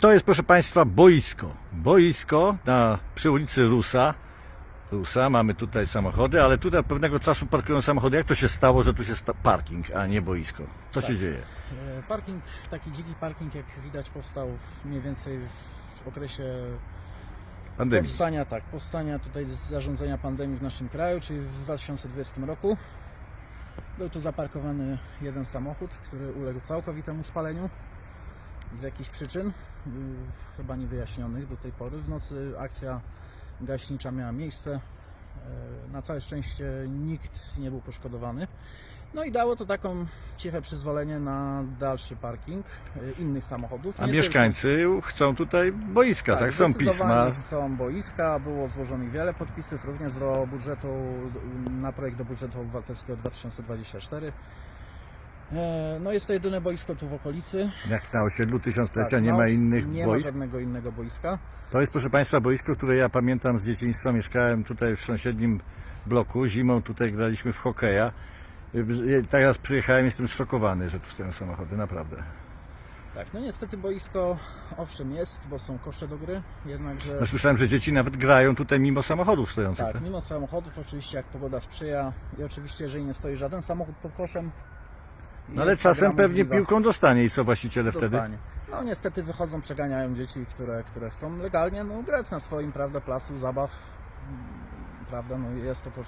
To jest, proszę Państwa, boisko. Boisko na, przy ulicy Rusa. Rusa, mamy tutaj samochody, ale tutaj od pewnego czasu parkują samochody. Jak to się stało, że tu się sta- parking, a nie boisko? Co się dzieje? E, Parking, taki dziki parking, jak widać, powstał mniej więcej w okresie Pandemii. powstania, tak, powstania tutaj zarządzania pandemii w naszym kraju, czyli w 2020 roku. Był tu zaparkowany jeden samochód, który uległ całkowitemu spaleniu z jakichś przyczyn, y, chyba niewyjaśnionych do tej pory. W nocy akcja gaśnicza miała miejsce. E, Na całe szczęście nikt nie był poszkodowany. No i dało to taką ciche przyzwolenie na dalszy parking y, innych samochodów. A Nie mieszkańcy chcą tutaj boiska, tak? Są pisma. Są boiska, było złożonych wiele podpisów również do budżetu, na projekt do budżetu obywatelskiego 2024. E, No jest to jedyne boisko tu w okolicy. Jak na osiedlu tysiąclecia Tak, nie ma innych Nie boisk. ma żadnego innego boiska. To jest, proszę Państwa, boisko, które ja pamiętam z dzieciństwa. Mieszkałem tutaj w sąsiednim bloku. Zimą tutaj graliśmy w hokeja. Y, Teraz przyjechałem, jestem zszokowany, że tu stoją samochody, naprawdę. Tak, no niestety boisko owszem jest, bo są kosze do gry, jednakże No, słyszałem, że dzieci nawet grają tutaj mimo samochodów stojących. tak, mimo samochodów oczywiście jak pogoda sprzyja i oczywiście jeżeli nie stoi żaden samochód pod koszem. No ale jest gra czasem pewnie możliwa. piłką dostanie i co właściciele wtedy? Dostanie. No niestety wychodzą, przeganiają dzieci, które, które chcą legalnie no, grać na swoim prawda, placu zabaw. Prawda, no jest to kosz...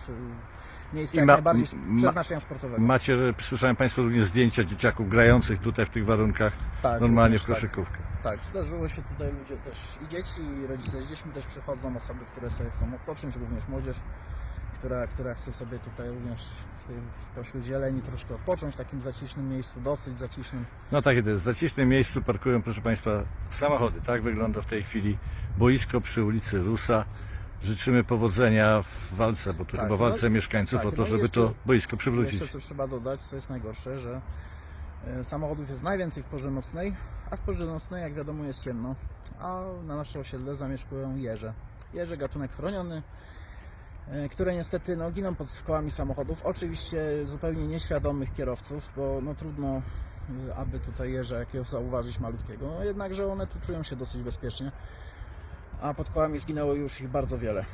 miejsce I jak ma- najbardziej ma- przeznaczenia sportowego. Macie, że słyszałem Państwo również zdjęcia dzieciaków grających tutaj w tych warunkach, tak, normalnie w również koszykówkę. Tak, tak, zdarzyło się tutaj ludzie też i dzieci, i rodzice z dziećmi też przychodzą, osoby, które sobie chcą odpocząć, również młodzież, która, która chce sobie tutaj również w, tej, w pośród zieleni troszkę odpocząć w takim zacisznym miejscu, dosyć zacisznym. No tak jest, w zacisznym miejscu parkują, proszę Państwa, samochody. Tak wygląda w tej chwili boisko przy ulicy Rusa. Życzymy powodzenia w walce, bo tu Tak, chyba no- walce mieszkańców tak, o to, no żeby jeszcze- to boisko przywrócić. Jeszcze coś trzeba dodać, co jest najgorsze, że e, samochodów jest najwięcej w porze nocnej, a w porze nocnej, jak wiadomo, jest ciemno, a na nasze osiedle zamieszkują jeże. Jeże gatunek chroniony, które niestety no, giną pod kołami samochodów. Oczywiście zupełnie nieświadomych kierowców, bo no, trudno, e, aby tutaj jeże jakiegoś zauważyć malutkiego. No, jednakże one tu czują się dosyć bezpiecznie, a pod kołami zginęło już ich bardzo wiele.